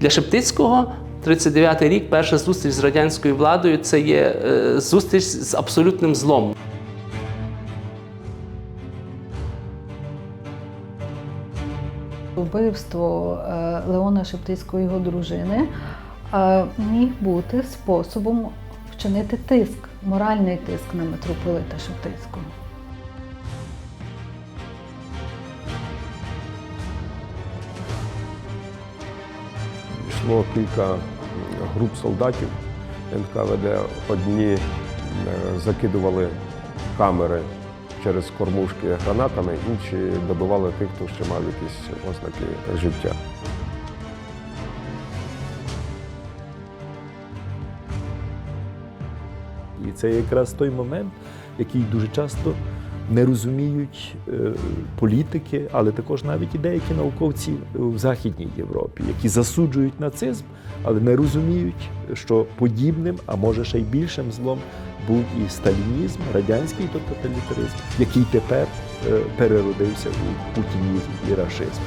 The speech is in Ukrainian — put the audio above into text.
Для Шептицького 39-й рік, перша зустріч з радянською владою це є е, зустріч з абсолютним злом. Вбивство е, Леона Шептицького його дружини е, міг бути способом вчинити тиск, моральний тиск на митрополита Шептицького. Йшло кілька груп солдатів НКВД. Одні закидували камери через кормушки гранатами, інші добивали тих, хто ще мав якісь ознаки життя. І це якраз той момент, який дуже часто не розуміють е, політики, але також навіть і деякі науковці в Західній Європі, які засуджують нацизм, але не розуміють, що подібним, а може ще й більшим злом був і сталінізм, радянський тоталітаризм, який тепер е, переродився у путінізм і рашизм.